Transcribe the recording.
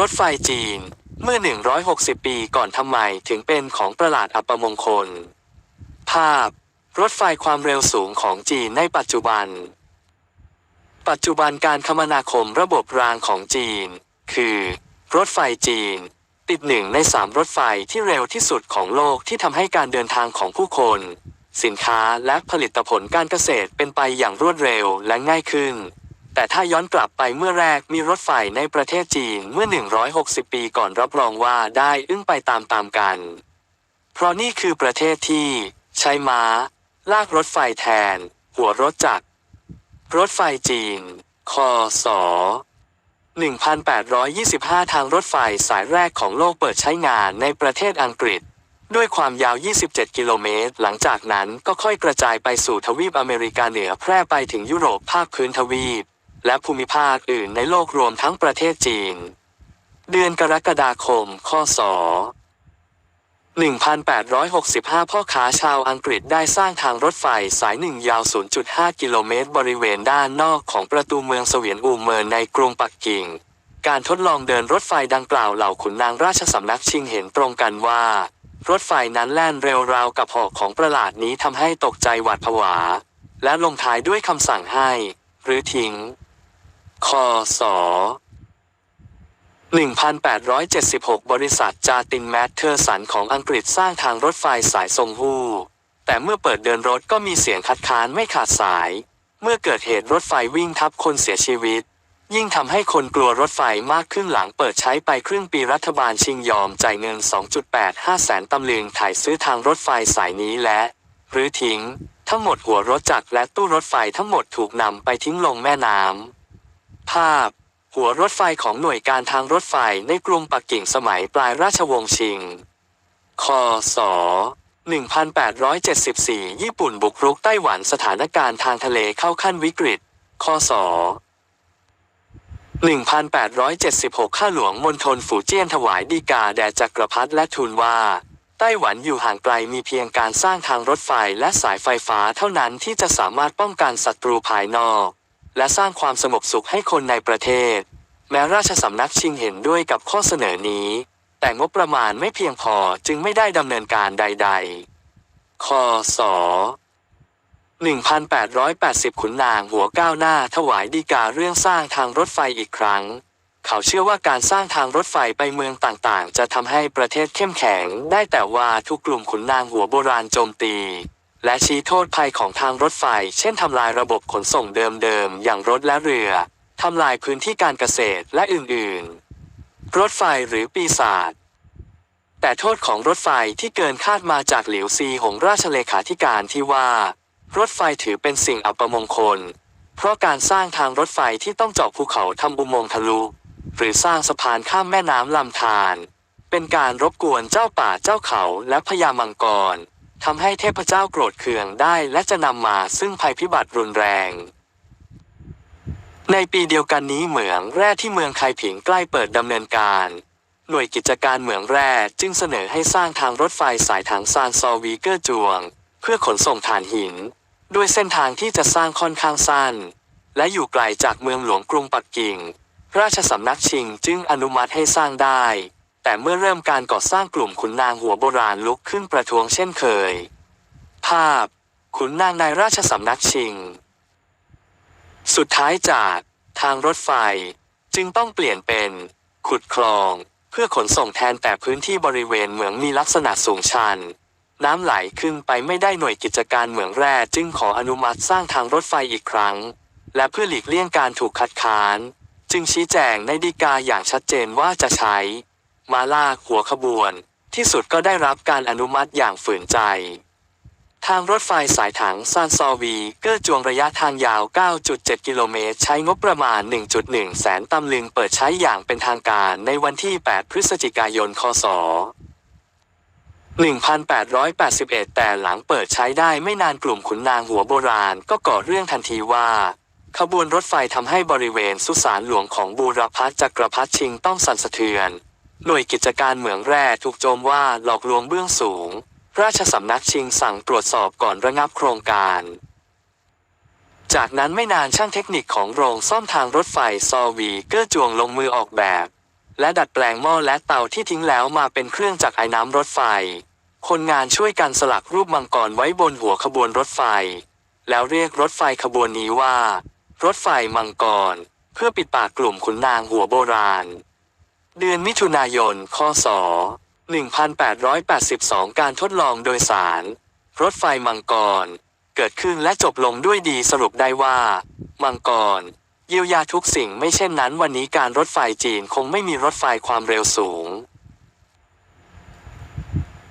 รถไฟจีน เมื่อ 160 ปีก่อนทำไมถึงเป็นของประหลาดอัปมงคล ภาพ รถไฟความเร็วสูงของจีนในปัจจุบัน ปัจจุบันการคมนาคมระบบรางของจีน คือ รถไฟจีน ติดหนึ่งในสามรถไฟที่เร็วที่สุดของโลกที่ทำให้การเดินทางของผู้คน สินค้าและผลิตผลการเกษตรเป็นไปอย่างรวดเร็วและง่ายขึ้น แต่ถ้าย้อนกลับไปเมื่อแรกมีรถไฟในประเทศจีนเมื่อ 160 ปีก่อนรับรองว่าได้อึ้งไปตามๆกัน เพราะนี่คือประเทศที่ ใช้ม้า ลากรถไฟแทน หัวรถจักร รถไฟจีน คศ1825 ทางรถไฟสายแรกของโลกเปิดใช้งานในประเทศอังกฤษ ด้วยความยาว 27 กิโลเมตร หลังจากนั้นก็ค่อยกระจายไปสู่ทวีปอเมริกาเหนือแพร่ไปถึงยุโรปภาคพื้นทวีป และภูมิภาคอื่นในโลกรวมทั้งประเทศจีน เดือนกรกฎาคมคศ1865 พ่อค้าชาวอังกฤษได้สร้างทางรถไฟสายหนึ่งยาว 0.5 กิโลเมตร บริเวณด้านนอกของประตูเมืองเสวียนอูเมินในกรุงปักกิ่ง การทดลองเดินรถไฟดังกล่าวเหล่าขุนนางราชสำนักชิงเห็นตรงกันว่า รถไฟนั้นแล่นเร็วราวกับหอกของประหลาดนี้ทำให้ตกใจหวาดผวา และลงท้ายด้วยคำสั่งให้ หรือทิ้ง คศ1876 บริษัทจาตินแมทเทอร์สันของอังกฤษสร้างทางรถไฟสายทรงฮู้ แต่เมื่อเปิดเดินรถก็มีเสียงคัดค้านไม่ขาดสาย เมื่อเกิดเหตุรถไฟวิ่งทับคนเสียชีวิต ยิ่งทำให้คนกลัวรถไฟมากขึ้นหลังเปิดใช้ไปครึ่งปีรัฐบาลชิงยอมจ่ายเงิน 2.85 แสนตำลึงถ่ายซื้อทางรถไฟสายนี้และ หรือทิ้ง ทั้งหมดหัวรถจักรและตู้รถไฟทั้งหมดถูกนำไปทิ้งลงแม่น้ำ ภาพ หัวรถไฟของหน่วยการทางรถไฟในกรุงปักกิ่งสมัยปลายราชวงศ์ชิง คศ 1874 ญี่ปุ่นบุกรุกไต้หวันสถานการณ์ทางทะเลเข้าขั้นวิกฤต คศ 1876 ข้าหลวงมณฑลฝูเจี้ยนถวายดีกาแด่จักรพรรดิและทูลว่า ไต้หวันอยู่ห่างไกลมีเพียงการสร้างทางรถไฟและสายไฟฟ้าเท่านั้นที่จะสามารถป้องกันศัตรูภายนอก และสร้างความสงบสุขให้คนในประเทศ แม้ราชสำนักชิงเห็นด้วยกับข้อเสนอนี้ แต่งบประมาณไม่เพียงพอจึงไม่ได้ดำเนินการใด ๆ คศ1880 ขุนนางหัวก้าวหน้าถวายดีกาเรื่องสร้างทางรถไฟอีกครั้ง เขาเชื่อว่าการสร้างทางรถไฟไปเมืองต่างๆ จะทำให้ประเทศเข้มแข็งได้แต่ว่าทุกกลุ่มขุนนางหัวโบราณโจมตี และชี้โทษภัยของทางรถไฟ เช่นทำลายระบบขนส่งเดิมๆ อย่างรถและเรือ ทำลายพื้นที่การเกษตรและอื่นๆ รถไฟหรือปีศาจแต่โทษของรถไฟที่เกินคาดมาจากหลิวซีหงราชเลขาธิการที่ว่า รถไฟถือเป็นสิ่งอัปมงคล เพราะการสร้างทางรถไฟที่ต้องเจาะภูเขาทำอุโมงค์ทะลุ หรือสร้างสะพานข้ามแม่น้ำลำธารเป็นการรบกวนเจ้าป่าเจ้าเขาและพญามังกร ทำให้เทพเจ้าโกรธเคืองได้และจะนำมาซึ่งภัยพิบัติรุนแรง ในปีเดียวกันนี้เหมืองแร่ที่เมืองไคผิงใกล้เปิดดำเนินการ หน่วยกิจการเหมืองแร่จึงเสนอให้สร้างทางรถไฟสายทางซานซอวีเกอร์จวง เพื่อขนส่งถ่านหิน ด้วยเส้นทางที่จะสร้างค่อนข้างสั้น และอยู่ไกลจากเมืองหลวงกรุงปักกิ่ง ราชสำนักชิงจึงอนุมัติให้สร้างได้ แต่เมื่อเริ่มการก่อสร้างกลุ่มขุนนางหัวโบราณลุกขึ้นประท้วงเช่นเคย ภาพ ขุนนางในราชสำนักชิง สุดท้ายจากทางรถไฟ จึงต้องเปลี่ยนเป็น ขุดคลอง เพื่อขนส่งแทนแต่พื้นที่บริเวณเหมืองมีลักษณะสูงชัน น้ำไหลขึ้นไปไม่ได้หน่วยกิจการเหมืองแร่จึงขออนุมัติสร้างทางรถไฟอีกครั้ง และเพื่อหลีกเลี่ยงการถูกคัดค้าน จึงชี้แจงในดีกาอย่างชัดเจนว่าจะใช้ มาลากหัวขบวน ที่สุดก็ได้รับการอนุมัติอย่างฝืนใจ ทางรถไฟสายถังซานซอวีเกอร์จวงระยะทางยาว 9.7 กิโลเมตร ใช้งบประมาณ 1.1 แสนตำลึงเปิดใช้อย่างเป็นทางการในวันที่ 8 พฤศจิกายน คศ1881 แต่หลังเปิดใช้ได้ไม่นานกลุ่มขุนนางหัวโบราณก็ก่อเรื่องทันทีว่า ขบวนรถไฟทำให้บริเวณสุสานหลวงของบูรพาจักรพรรดิชิงต้องสั่นสะเทือน หน่วยกิจการเหมืองแร่ถูกโจมว่าหลอกลวงเบื้องสูง ราชสำนักชิงสั่งตรวจสอบก่อนระงับโครงการ จากนั้นไม่นานช่างเทคนิคของโรงซ่อมทางรถไฟซอวีเกอร์จวงลงมือออกแบบ และดัดแปลงหม้อและเตาที่ทิ้งแล้วมาเป็นเครื่องจักรไอ้น้ำรถไฟ คนงานช่วยกันสลักรูปมังกรไว้บนหัวขบวนรถไฟ แล้วเรียกรถไฟขบวนนี้ว่า รถไฟมังกร เพื่อปิดปากกลุ่มขุนนางหัวโบราณ เดือนมิถุนายน คศ 1882 การทดลองโดยสาร รถไฟมังกร เกิดขึ้นและจบลงด้วยดีสรุปได้ว่า มังกร เยียวยาทุกสิ่งไม่เช่นนั้นวันนี้การรถไฟจีนคงไม่มีรถไฟความเร็วสูง